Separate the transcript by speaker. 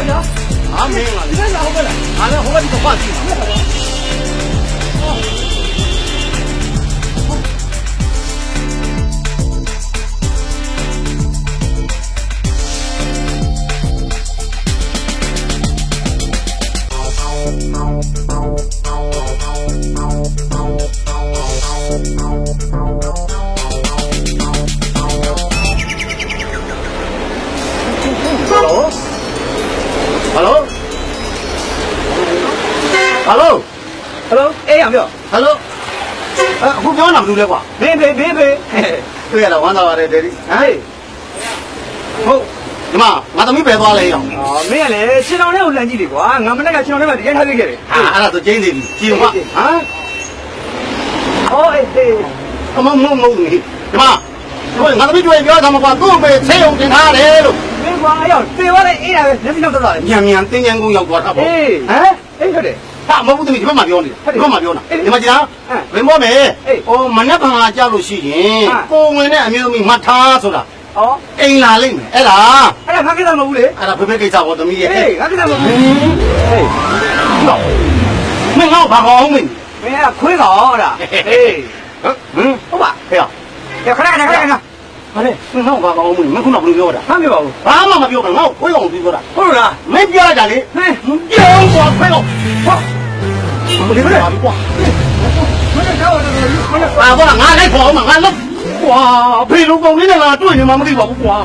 Speaker 1: 行了，你看
Speaker 2: 是后边了，
Speaker 1: 俺那后边就是花心，你看
Speaker 2: 吧。 ဟယ်လိုအေးအောင်ပြော
Speaker 1: ဟယ်လိုအခုပြောတာမလို့လဲကွာ
Speaker 2: ဘေးဘေးဘေးဘေး
Speaker 1: တွေ့ရတာဝမ်းသာပါတယ်ဒယ်ဒီဟမ်
Speaker 2: ဟေးဟုတ်
Speaker 1: ဒီမှာငါသမီးပဲသွားလဲအောင်
Speaker 2: အော်မင်းကလည်းခြေတော်နဲ့ကိုလန့်ကြည့်လေကွာငါမနေ့ကခြေတော်နဲ့မှဒီရိုက်ထားခဲ့တယ်
Speaker 1: ဟာအဲ့ဒါဆိုကျင်းစီပြီကြည့်ဦးမဟမ်
Speaker 2: ဟောအေးအေး
Speaker 1: အမမမဟုတ်ဘူးဒီမှာဟိုငါသမီးတွေ့ပြောတာမကွာသူ့ပဲဆေးုံတင်ထားတယ်လို့
Speaker 2: မင်းကွာအဲ့ရောက်တေသွားတဲ့အေးတာပဲလက်စီတော့တော့တယ်
Speaker 1: ညံညံတင်းညံကုန်ရောက်သွားတာပေါ့
Speaker 2: အေး
Speaker 1: ဟမ်
Speaker 2: အေးဟုတ်တယ်
Speaker 1: ဟာမဟုတ်ဘူးသမီးဒီဘက်မှာပြောနေတယ်ဒီဘက်မှာပြောတာ
Speaker 2: အေး
Speaker 1: ဒီမှာကြာ
Speaker 2: ဟမ်
Speaker 1: ဘယ်မောမယ်
Speaker 2: အေး
Speaker 1: ဟိုမနက်ဖြန်ကကြောက်လို့ရှိရင်
Speaker 2: ဟမ်
Speaker 1: ကိုဝင်တဲ့အမျိုးသမီးမှတ်ထားဆိုတာ
Speaker 2: ဩ
Speaker 1: အိမ်လာလိမ့်မယ်အဲ့ဒါ
Speaker 2: အဲ့ဒါငါကိစ္စမဟုတ်ဘူးလေ
Speaker 1: အဲ့ဒါဖေဖေကိစ္စပေါ့သမီးရဲ့
Speaker 2: အေးငါကိစ္စမဟုတ်ဘူးဟေး
Speaker 1: မင်းငါ့ဘာကောင်းမင်း
Speaker 2: မင်းကခွေးကောင်လားအေး
Speaker 1: ဟမ်ဟမ်
Speaker 2: ဟုတ်ပါ
Speaker 1: ဟဲ့
Speaker 2: ခဏခဏခဏခဏ
Speaker 1: ဟာလေမင်းငါ့ဘာကောင်းမင်းမင်းခုနကဘယ်လိုပြောတာ
Speaker 2: မပြောပါဘူး
Speaker 1: ဘာမှမပြောဘူးငါ့ကိုခွေးကောင်ပြီးပြောတာ
Speaker 2: ဟုတ်လား
Speaker 1: မင်းပြောလိုက်တာလေ
Speaker 2: ဟဲ့
Speaker 1: ပြောင်းသွားခွေးကောင်ဟာ
Speaker 2: ဒီလိုလေ
Speaker 1: ဘာကွာ
Speaker 2: မင်းကတော့မင်းက
Speaker 1: အာဘာငါလိုက်ခေါ်အောင်ငါလောက်ကွာဖေလိုကောင်လေးနဲ့ငါတွေ့နေမှမသိပါဘူးကွာ